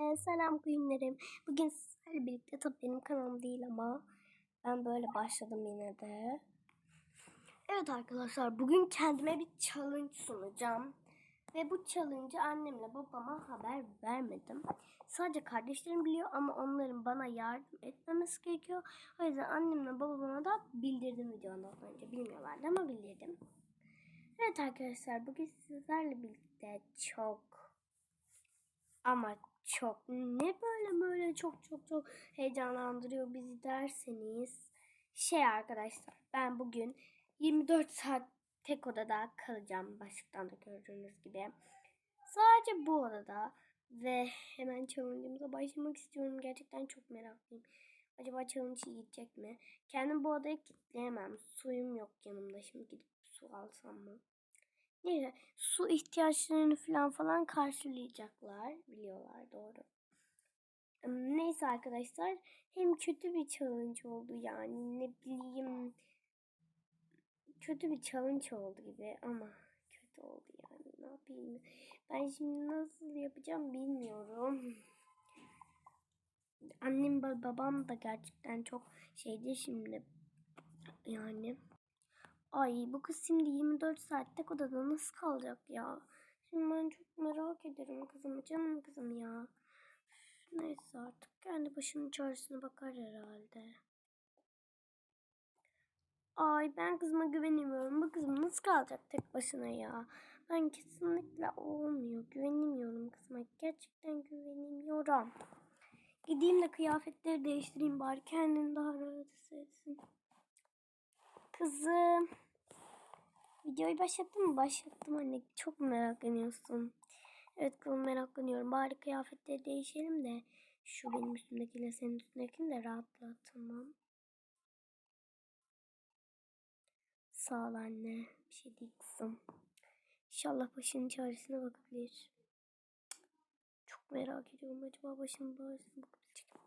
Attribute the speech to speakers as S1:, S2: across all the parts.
S1: Ee, selam kuyumlarım. Bugün sizlerle birlikte tabii benim kanalım değil ama ben böyle başladım yine de. Evet arkadaşlar bugün kendime bir challenge sunacağım. Ve bu challenge'ı annemle babama haber vermedim. Sadece kardeşlerim biliyor ama onların bana yardım etmemesi gerekiyor. O yüzden annemle babama da bildirdim videodan önce. Bilmiyorlardı ama bildirdim. Evet arkadaşlar bugün sizlerle birlikte çok ama çok ne böyle böyle çok çok çok heyecanlandırıyor bizi derseniz şey arkadaşlar ben bugün 24 saat tek odada kalacağım başlıktan da gördüğünüz gibi. Sadece bu odada ve hemen challenge'ımıza başlamak istiyorum. Gerçekten çok meraklıyım. Acaba challenge iyi gidecek mi? Kendim bu odaya kilitleyemem. Suyum yok yanımda. Şimdi gidip su alsam mı? Neyse su ihtiyaçlarını falan falan karşılayacaklar. Biliyorlar doğru. Neyse arkadaşlar hem kötü bir challenge oldu yani ne bileyim kötü bir challenge oldu gibi ama kötü oldu yani ne yapayım ben şimdi nasıl yapacağım bilmiyorum annem babam da gerçekten çok şeydi şimdi yani ay bu kız şimdi 24 saatte odada nasıl kalacak ya şimdi ben çok merak ederim kızım canım kızım ya neyse artık kendi başının çaresine bakar herhalde Ay ben kızıma güvenemiyorum. Bu kızım nasıl kalacak tek başına ya? Ben kesinlikle olmuyor. Güvenemiyorum kızıma. Gerçekten güvenemiyorum. Gideyim de kıyafetleri değiştireyim bari. Kendini daha rahat. Kızım. Videoyu başlattın mı? Başlattım anne. Çok meraklanıyorsun. Evet kızım meraklanıyorum. Bari kıyafetleri değişelim de şu benim üstümdekiyle senin üstündekini de rahatla tamam. Sağ ol anne. Bir şey değil kızım. İnşallah başının çaresine bakabilir. Çok merak ediyorum. Acaba başının çaresine bakabilecek mi?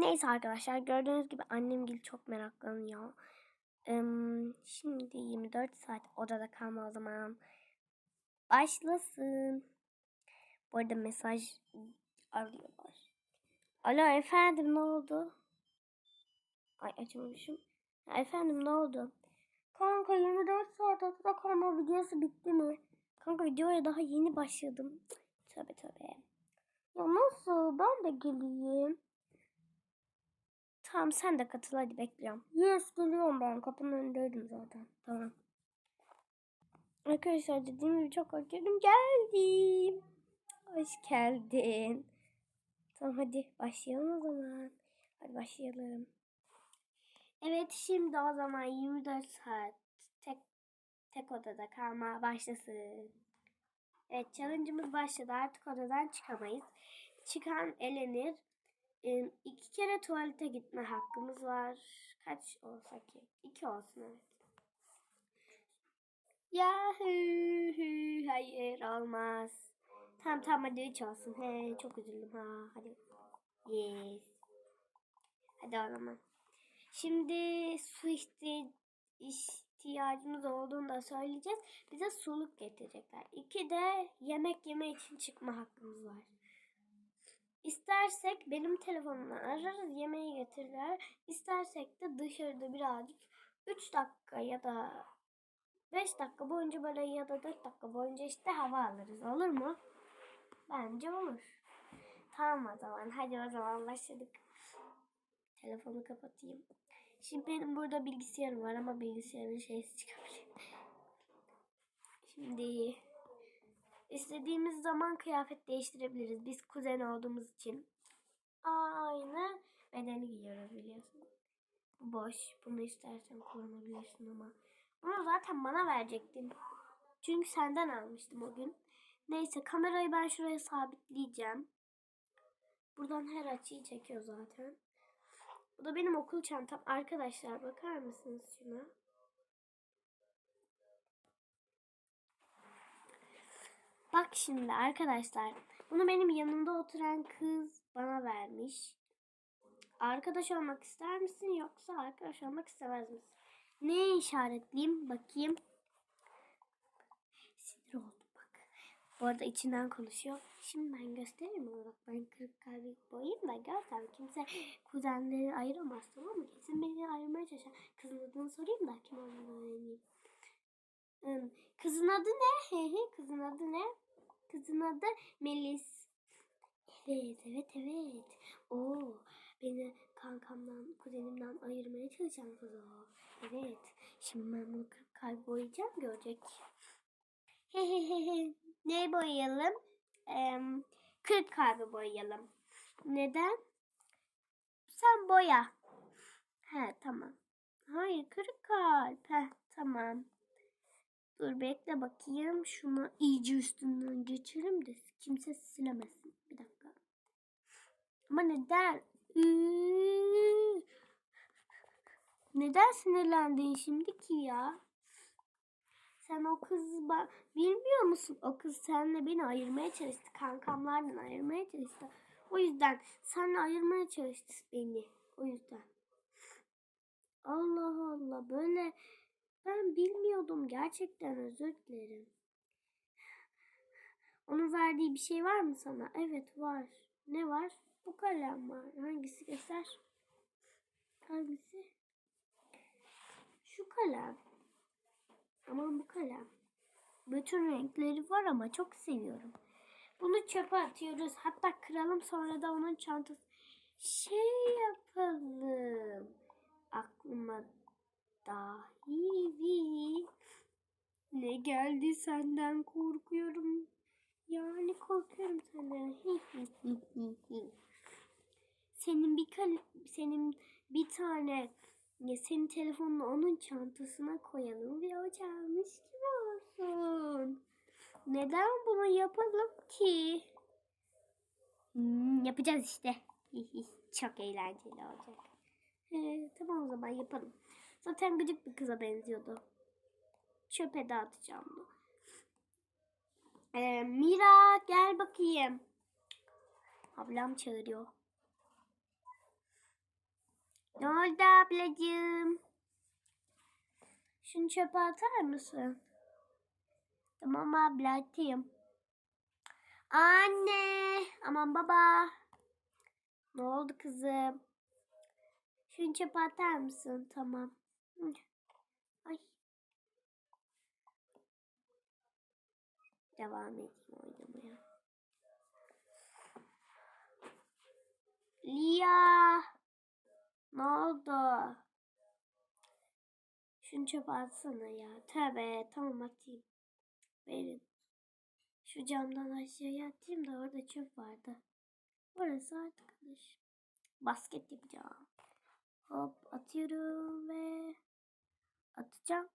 S1: Neyse arkadaşlar gördüğünüz gibi annem gibi çok meraklanıyor. Ee, şimdi 24 saat odada kalma o zaman. Başlasın. Bu arada mesaj arıyorlar. Alo efendim ne oldu? Ay açmamışım. Ya efendim ne oldu? Kanka 24 saat odada kalma videosu bitti mi? Kanka videoya daha yeni başladım. Tabi tabi. Ya nasıl? Ben de geleyim. Tamam sen de katıl hadi bekliyorum. Yes geliyorum ben. Kapının önündeydim zaten. Tamam. Arkadaşlar dediğim gibi çok korkuyorum. Geldim. Hoş geldin. Tamam hadi başlayalım o zaman. Hadi başlayalım. Evet şimdi o zaman 24 saat tek tek odada kalma başlasın. Evet challenge'ımız başladı. Artık odadan çıkamayız. Çıkan elenir. Ee, iki kere tuvalete gitme hakkımız var. Kaç olsa ki? İki olsun evet. Yahoo! Hayır olmaz. Tamam tamam hadi üç olsun. He, çok üzüldüm ha. Hadi. Yes. Hadi o zaman. Şimdi su ihtiyacımız olduğunu da söyleyeceğiz. Bize suluk getirecekler. İki de yemek yeme için çıkma hakkımız var. İstersek benim telefonumdan ararız yemeği getirirler. İstersek de dışarıda birazcık 3 dakika ya da 5 dakika boyunca böyle ya da 4 dakika boyunca işte hava alırız. Olur mu? Bence olur. Tamam o zaman. Hadi o zaman başladık. Telefonu kapatayım. Şimdi benim burada bilgisayarım var ama bilgisayarın şeysi çıkabilir. Şimdi istediğimiz zaman kıyafet değiştirebiliriz. Biz kuzen olduğumuz için. Aynı bedeni giyiyoruz biliyorsun. Bu boş. Bunu istersen kullanabilirsin ama. Bunu zaten bana verecektin. Çünkü senden almıştım o gün. Neyse kamerayı ben şuraya sabitleyeceğim. Buradan her açıyı çekiyor zaten. Bu da benim okul çantam. Arkadaşlar bakar mısınız şuna? Bak şimdi arkadaşlar. Bunu benim yanımda oturan kız bana vermiş. Arkadaş olmak ister misin yoksa arkadaş olmak istemez misin? Ne işaretleyeyim bakayım. Sinir oldum bak. Bu arada içinden konuşuyor. Şimdi ben göstereyim ona bak ben kırık kalbi boyayım da görsen kimse kuzenleri ayıramaz tamam mı? Kesin beni ayırmaya çalışan kızın adını sorayım da kim olduğunu öğreneyim. Kızın adı ne? Kızın adı ne? Kızın adı Melis. Evet evet evet. Oo beni kankamdan kuzenimden ayırmaya çalışan kız o. Evet. Şimdi ben bunu boyayacağım görecek. Ne boyayalım? Ee, kırk kalbi boyayalım. Neden? Sen boya. He tamam. Hayır kırık kalp. He tamam. Dur bekle bakayım. Şunu iyice üstünden geçelim de kimse silemesin. Bir dakika. Ama neden? Neden sinirlendin şimdi ki ya? Sen o kızı ba- bilmiyor musun? O kız seninle beni ayırmaya çalıştı. Kankamlardan ayırmaya çalıştı. O yüzden seninle ayırmaya çalıştı beni. O yüzden. Allah Allah böyle ben bilmiyordum. Gerçekten özür dilerim. Onun verdiği bir şey var mı sana? Evet var. Ne var? Bu kalem var. Hangisi göster? Hangisi? Şu kalem. Aman bu kalem. Bütün renkleri var ama çok seviyorum. Bunu çöpe atıyoruz. Hatta kıralım sonra da onun çantası. Şey yapalım. Aklıma dahi bir ne geldi senden korkuyorum. Yani korkuyorum senden. senin bir senin bir tane ya senin telefonunu onun çantasına koyalım ve o çalmış gibi olsun. Neden bunu yapalım ki? Hmm, yapacağız işte. Çok eğlenceli olacak. Ee, tamam o zaman yapalım. Zaten gıcık bir kıza benziyordu. Çöpe dağıtacağım bunu. Ee, Mira gel bakayım. Ablam çağırıyor. Ne oldu ablacığım? Şunu çöpe atar mısın? Tamam abla atayım. Anne. Aman baba. Ne oldu kızım? Şunu çöpe atar mısın? Tamam. Ay. Devam edeyim oynamaya. Lia. Ne oldu? Şunu çöpe atsana ya. Tövbe tamam atayım. Verin. Şu camdan aşağıya atayım da orada çöp vardı. Orası arkadaş. Basket yapacağım. Hop atıyorum ve atacağım.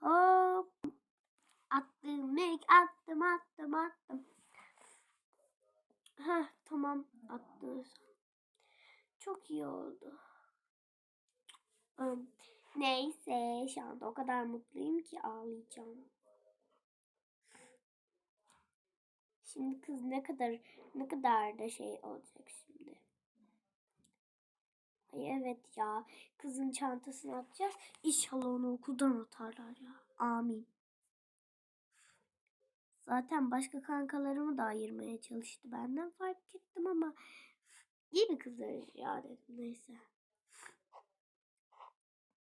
S1: Hop. Attım, mek attım, attım, attım. Heh, tamam attım. Çok iyi oldu. Neyse şu anda o kadar mutluyum ki ağlayacağım. Şimdi kız ne kadar ne kadar da şey olacak. Ay evet ya kızın çantasını atacağız. İnşallah onu okuldan atarlar ya. Amin. Zaten başka kankalarımı da ayırmaya çalıştı benden fark ettim ama iyi bir kızlar ya dedim neyse.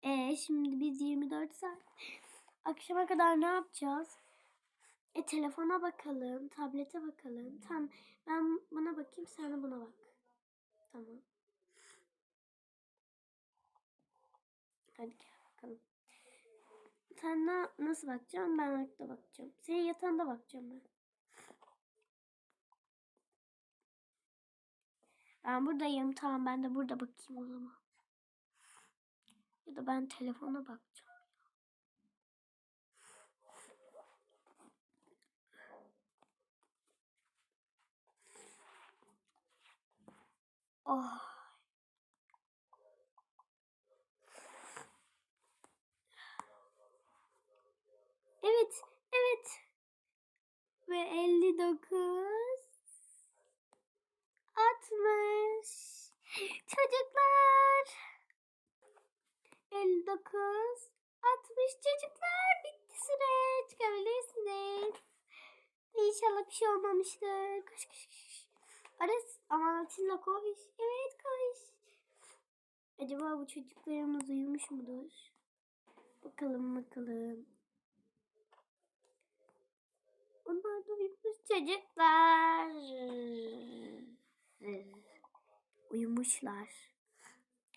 S1: E şimdi biz 24 saat akşama kadar ne yapacağız? E telefona bakalım, tablete bakalım. Tamam ben buna bakayım sen de buna bak. Tamam. Hadi gel bakalım. Sen na nasıl bakacaksın? Ben ayakta bakacağım. Senin yatağında bakacağım ben. Ben buradayım. Tamam ben de burada bakayım o zaman. Ya da ben telefona bakacağım. Oh. Evet, evet. Ve 59 60 Çocuklar 59 60 çocuklar bitti süre çıkabilirsiniz. inşallah bir şey olmamıştır. Koş koş koş. Ares aman Atilla koş. Evet koş. Acaba bu çocuklarımız uyumuş mudur? Bakalım bakalım. Da uyumuş çocuklar. Uyumuşlar.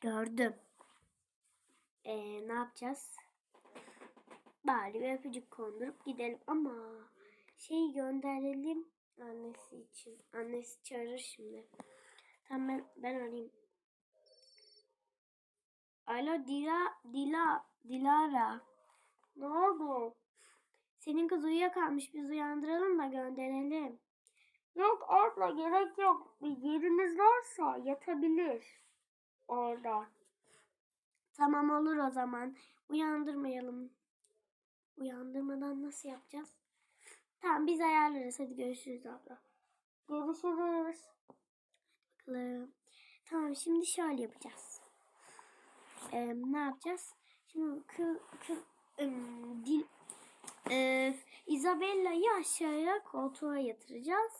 S1: Gördüm. Ee, ne yapacağız? Bari bir öpücük kondurup gidelim ama şeyi gönderelim annesi için. Annesi çağırır şimdi. Tamam ben, ben arayayım. Alo Dila, Dila, Dilara. Ne oldu? Senin kız uyuyakalmış. Biz uyandıralım da gönderelim. Yok abla gerek yok. Bir yeriniz varsa yatabilir. Orada. Tamam olur o zaman. Uyandırmayalım. Uyandırmadan nasıl yapacağız? Tamam biz ayarlarız. Hadi görüşürüz abla. Görüşürüz. Bakalım. Tamam şimdi şöyle yapacağız. Ee, ne yapacağız? Şimdi kız, kız ım, dil, e, Isabella'yı aşağıya koltuğa yatıracağız.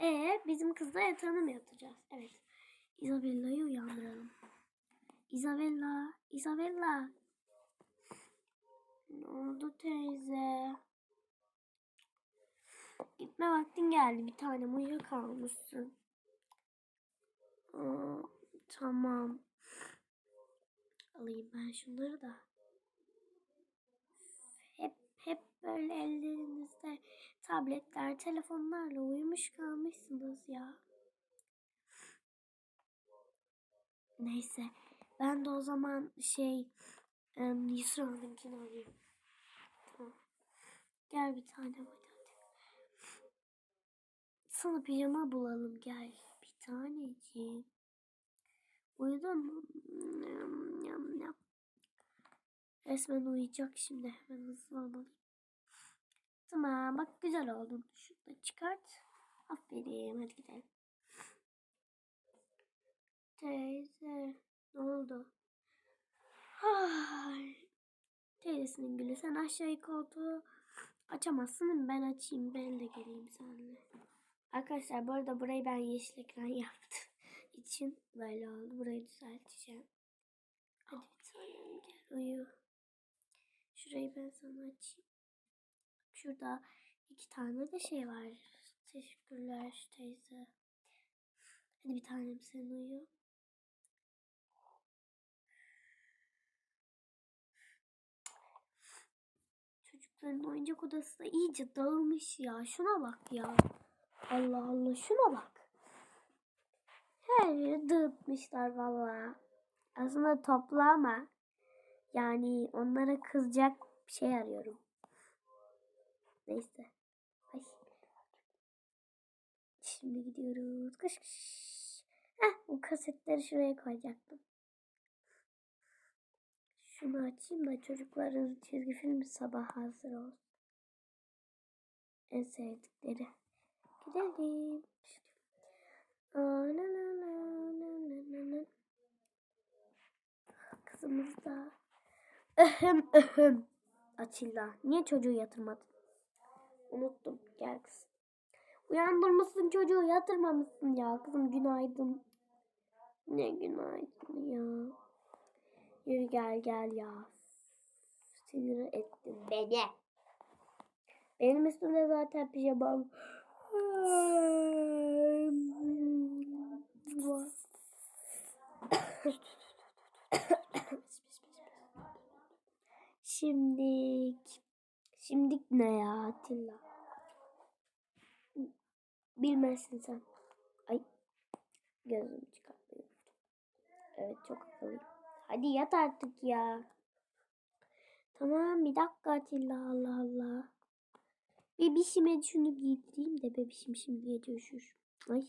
S1: E bizim kızla yatağına mı yatıracağız? Evet. Isabella'yı uyandıralım. Isabella, Isabella. Ne oldu teyze? Gitme vaktin geldi. Bir tanem uyuyakalmışsın. Aa, tamam. Alayım ben şunları da. Böyle ellerinizde tabletler, telefonlarla uyumuş kalmışsınız ya. Neyse. Ben de o zaman şey um, Yusra Hanım'ınkini alayım. Tamam. Gel bir tane hadi hadi. Sana pijama bulalım gel. Bir taneciğim. Uyudun mu? Yam, yam, yam. Resmen uyuyacak şimdi. Hemen hızlı olmalıyım. Tamam bak güzel oldun. Şunu çıkart. Aferin hadi gidelim. Teyze ne oldu? Ay. Teyzesinin gülü sen aşağıya koltuğu açamazsın? Ben açayım ben de geleyim seninle. Arkadaşlar bu arada burayı ben yeşil ekran yaptım. için böyle oldu. Burayı düzelteceğim. Hadi bir tanem gel uyu. Şurayı ben sana açayım. Şurada iki tane de şey var. Teşekkürler teyze. Hadi bir tanem sen uyu. Çocukların oyuncak odası da iyice dağılmış ya. Şuna bak ya. Allah Allah şuna bak. Her yeri dağıtmışlar valla. Aslında toplu ama yani onlara kızacak bir şey arıyorum. Neyse. Ay. Şimdi gidiyoruz. Kış kış. Heh, bu kasetleri şuraya koyacaktım. Şunu açayım da çocukların çizgi filmi sabah hazır olsun. En sevdikleri. Gidelim. Aa, la la la. Kızımız da. Öhüm öhüm. Atilla. Niye çocuğu yatırmadın? Unuttum. Gel kızım. Uyandırmışsın çocuğu yatırmamışsın ya. Kızım günaydın. Ne günaydın ya. Yürü gel gel ya. Sinir ettin beni. Benim üstümde zaten pijamam. Şimdik. Şimdik ne ya Atilla? Bilmezsin sen. Ay. Gözümü çıkartmayı Evet çok akıllıyım. Hadi yat artık ya. Tamam bir dakika Atilla Allah Allah. Bebişime şunu giydireyim de bebişim şimdi gece. Ay